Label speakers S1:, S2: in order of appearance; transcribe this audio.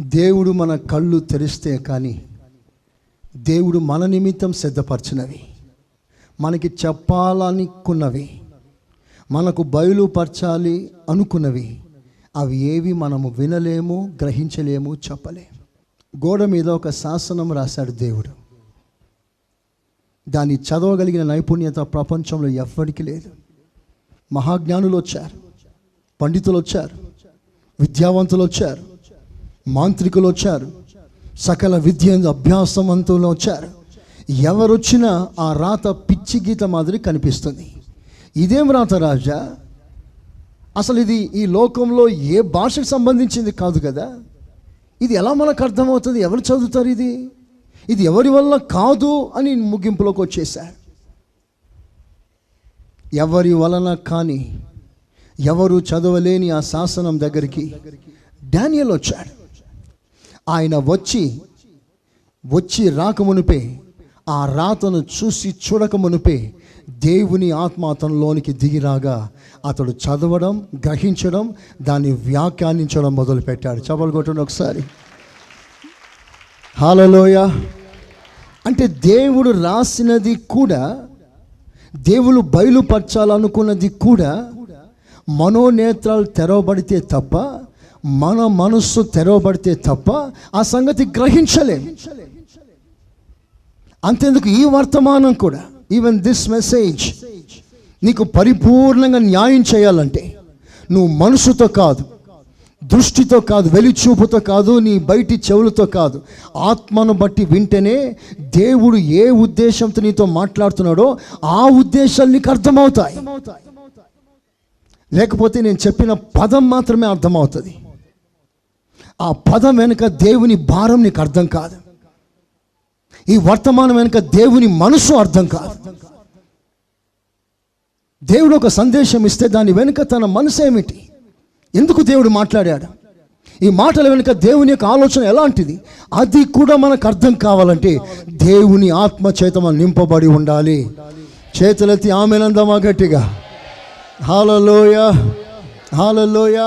S1: దేవుడు మన కళ్ళు తెరిస్తే కానీ దేవుడు మన నిమిత్తం సిద్ధపరచినవి. మనకి చెప్పాలనుకున్నవి మనకు బయలుపరచాలి అనుకున్నవి అవి ఏవి మనము వినలేము గ్రహించలేము చెప్పలేము. గోడ మీద ఒక శాసనం రాశాడు దేవుడు. దాన్ని చదవగలిగిన నైపుణ్యత ప్రపంచంలో ఎవ్వడికి లేదు. మహాజ్ఞానులు వచ్చారు పండితులు వచ్చారు విద్యావంతులు వచ్చారు. మాంత్రికులు వచ్చారు. సకల విద్య అభ్యాసవంతులు వచ్చారు. ఎవరొచ్చినా ఆ రాత పిచ్చి గీత మాదిరి కనిపిస్తుంది. ఇదేం రాత రాజా? అసలు ఇది ఈ లోకంలో ఏ భాషకు సంబంధించింది కాదు కదా? ఇది ఎలా మనకు అర్థమవుతుంది? ఎవరు చదువుతారు ఇది? ఇది ఎవరి వల్ల కాదు అని ముగింపులోకి వచ్చేసారు ఎవరి వలన కానీ ఎవరు చదవలేని ఆ శాసనం దగ్గరికి డానియల్ వచ్చాడు. ఆయన వచ్చి వచ్చి రాకమునిపే ఆ రాతను చూసి చూడకమునిపే దేవుని ఆత్మ అతనిలోనికి దిగిరాగా అతడు చదవడం గ్రహించడం దాన్ని వ్యాఖ్యానించడం మొదలుపెట్టాడు. చపలు కొట్టండి ఒకసారి. హాలలోయ అంటే దేవుడు రాసినది కూడా దేవుడు బయలుపరచాలనుకున్నది కూడా మనోనేత్రాలు తెరవబడితే తప్ప మన మనస్సు తెరవబడితే తప్ప ఆ సంగతి గ్రహించలేము అంతేందుకు ఈ వర్తమానం కూడా ఈవెన్ దిస్ మెసేజ్ నీకు పరిపూర్ణంగా న్యాయం చేయాలంటే నువ్వు మనసుతో కాదు దృష్టితో కాదు వెలిచూపుతో కాదు నీ బయటి చెవులతో కాదు ఆత్మను బట్టి వింటేనే దేవుడు ఏ ఉద్దేశంతో నీతో మాట్లాడుతున్నాడో ఆ ఉద్దేశాలు నీకు అర్థమవుతాయి. లేకపోతే నేను చెప్పిన పదం మాత్రమే అర్థమవుతుంది. ఆ పదం వెనుక దేవుని భారం నీకు అర్థం కాదు. ఈ వర్తమానం వెనుక దేవుని మనసు అర్థం కాదు. దేవుడు ఒక సందేశం ఇస్తే దాని వెనుక తన మనసు ఏమిటి? ఎందుకు దేవుడు మాట్లాడాడు? ఈ మాటల వెనుక దేవుని యొక్క ఆలోచన ఎలాంటిది? అది కూడా మనకు అర్థం కావాలంటే దేవుని ఆత్మ చేత మనం నింపబడి ఉండాలి. చేతులెత్తి ఆమెనందమా గట్టిగా? హాలలోయ హాలలోయ